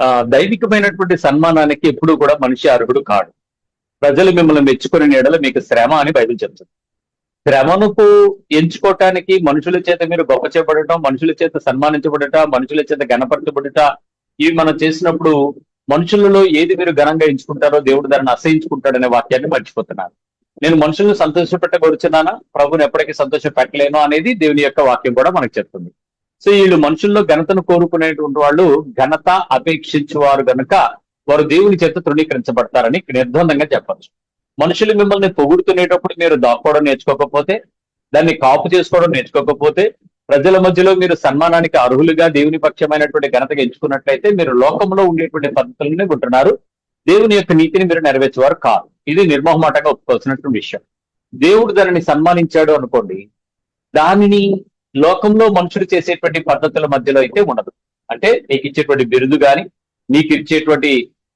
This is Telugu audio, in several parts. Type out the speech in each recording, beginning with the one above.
ఆ దైవికమైనటువంటి సన్మానానికి ఎప్పుడు కూడా మనిషి అర్హుడు కాడు. ప్రజలు మిమ్మల్ని మెచ్చుకునే నీడలో మీకు శ్రమ అని బైబిల్ చెప్తుంది. శ్రమనుకు ఎంచుకోవటానికి మనుషుల చేత మీరు గొప్ప చేపడటం మనుషుల చేత సన్మానించబడట మనుషుల చేత గణపరచబడట ఇవి మనం చేసినప్పుడు మనుషులలో ఏది మీరు ఘనంగా ఎంచుకుంటారో దేవుడు దాన్ని అసహించుకుంటాడనే వాక్యాన్ని మర్చిపోతున్నారు. నేను మనుషులను సంతోషపెట్టగొరుచున్నానా ప్రభుని ఎప్పటికీ సంతోష పెట్టలేను అనేది దేవుని యొక్క వాక్యం కూడా మనకు చెప్తుంది. సో వీళ్ళు మనుషుల్లో ఘనతను కోరుకునేటువంటి వాళ్ళు ఘనత అపేక్షించేవారు గనుక వారు దేవుని చేత తృణీకరించబడతారని నిర్బంధంగా చెప్పచ్చు. మనుషులు మిమ్మల్ని పొగుడుతునేటప్పుడు మీరు దాక్కోవడం నేర్చుకోకపోతే దాన్ని కాపు చేసుకోవడం నేర్చుకోకపోతే ప్రజల మధ్యలో మీరు సన్మానానికి అర్హులుగా దేవుని పక్షమైనటువంటి ఘనతగా ఎంచుకున్నట్లయితే మీరు లోకంలో ఉండేటువంటి పద్ధతులనే ఉంటున్నారు. దేవుని యొక్క నీతిని మీరు నెరవేర్చేవారు కాదు ఇది నిర్మోహమాటంగా ఒప్పుకోవాల్సినటువంటి విషయం. దేవుడు దానిని సన్మానించాడు అనుకోండి దానిని లోకంలో మనుషులు చేసేటువంటి పద్ధతుల మధ్యలో అయితే ఉండదు. అంటే నీకు ఇచ్చేటువంటి బిరుదు గాని నీకు ఇచ్చేటువంటి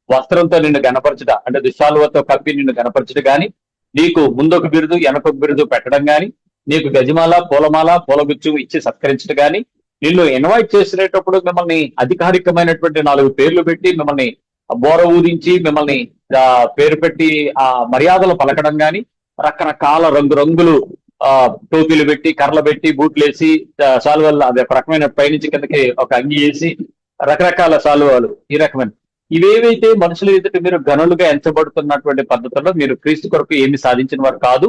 వస్త్రంతో నిన్ను గనపరచడం అంటే దుశాలువతో కప్పి నిన్ను గనపరచడం గాని నీకు ముందొక బిరుదు వెనకొక బిరుదు పెట్టడం గాని నీకు గజమాల పూలమాల పూలగుచ్చు ఇచ్చి సత్కరించడం గాని నిన్ను ఇన్వైట్ చేసేటప్పుడు మిమ్మల్ని అధికారికమైనటువంటి నాలుగు పేర్లు పెట్టి మిమ్మల్ని బోర ఊదించి మిమ్మల్ని పేరు పెట్టి ఆ మర్యాదలు పలకడం గాని రకరకాల రంగురంగులు టోపీలు పెట్టి కర్రలు పెట్టి బూట్లు వేసి సాల్వాలు అది ఒక రకమైన పైనుంచి కిందకి ఒక అంగి వేసి రకరకాల సాల్వాలు ఈ రకమైన. ఇవేవైతే మనుషులు ఎదుట మీరు గనులుగా ఎంచబడుతున్నటువంటి పద్ధతుల్లో మీరు క్రీస్తు కొరకు ఏమి సాధించిన వారు కాదు.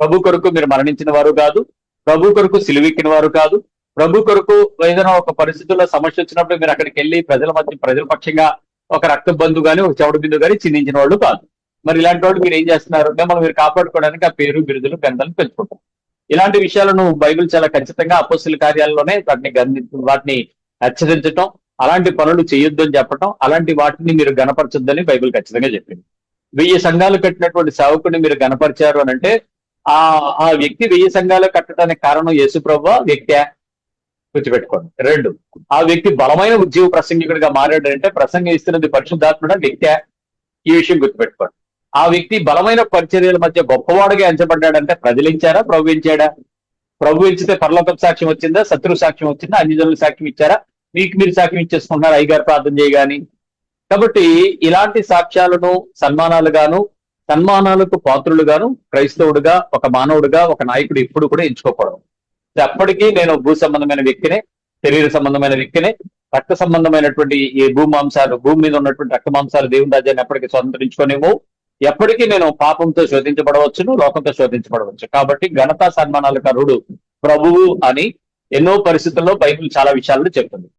ప్రభు కొరకు మీరు మరణించిన వారు కాదు. ప్రభు కొరకు సిలువెక్కిన వారు కాదు. ప్రభు కొరకు ఏదైనా ఒక పరిస్థితుల్లో సమస్య వచ్చినప్పుడు మీరు అక్కడికి వెళ్ళి ప్రజల మధ్య ప్రజల పక్షంగా ఒక రక్త బంధు గాని ఒక చెవడ బిందు గాని చిందించిన వాళ్ళు కాదు. మరి ఇలాంటి వాళ్ళు మీరు ఏం చేస్తున్నారు? మిమ్మల్ని మీరు కాపాడుకోవడానికి ఆ పేరు బిరుదులు గంటలు పెంచుకుంటారు. ఇలాంటి విషయాలను బైబిల్ చాలా ఖచ్చితంగా అపోస్తుల కార్యాలలోనే వాటిని గంధి వాటిని హెచ్చరించటం అలాంటి పనులు చేయొద్దు అని చెప్పటం అలాంటి వాటిని మీరు గనపరచొద్దని బైబిల్ ఖచ్చితంగా చెప్పింది. వెయ్యి సంఘాలు కట్టినటువంటి సేవకుని మీరు గనపరిచారు అని అంటే ఆ ఆ వ్యక్తి వెయ్యి సంఘాలు కట్టడానికి కారణం యేసు ప్రభు వ్యక్తి? గుర్తుపెట్టుకోండి. రెండు ఆ వ్యక్తి బలమైన ఉద్యోగ ప్రసంగికుడిగా మారాడంటే ప్రసంగం ఇస్తున్నది పరిశుద్ధాత్ముడ వ్యక్తి? ఈ విషయం గుర్తుపెట్టుకోండి. ఆ వ్యక్తి బలమైన పరిచర్యల మధ్య గొప్పవాడుగా ఎంచబడ్డాడంటే ప్రజలించారా? ఇచ్చారా ప్రభు ఇచ్చాడా ప్రభు సాక్ష్యం వచ్చిందా? శత్రు సాక్ష్యం వచ్చిందా? అన్ని సాక్ష్యం ఇచ్చారా? మీకు మీరు సాక్ష్యం ఇచ్చేసుకుంటున్నారు? అయ్యగారు ప్రార్థన చేయగాని. కాబట్టి ఇలాంటి సాక్ష్యాలను సన్మానాలుగాను సన్మానాలకు పాత్రులుగాను క్రైస్తవుడుగా ఒక మానవుడుగా ఒక నాయకుడు ఇప్పుడు కూడా ఎంచుకోకూడదు. అప్పటికీ నేను భూ సంబంధమైన వ్యక్తినే శరీర సంబంధమైన వ్యక్తినే రక్త సంబంధమైనటువంటి ఈ భూమాంసాలు భూమి మీద ఉన్నటువంటి రక్త మాంసాలు దేవుని రాజ్యాన్ని ఎప్పటికీ స్వతంత్రించుకోనేమో ఎప్పటికీ నేను పాపంతో శోధించబడవచ్చును లోకంతో శోధించబడవచ్చు. కాబట్టి ఘనతా సన్మానాల కరుడు ప్రభువు అని ఎన్నో పరిస్థితుల్లో బైబిల్ చాలా విషయాలను చెప్తుంది.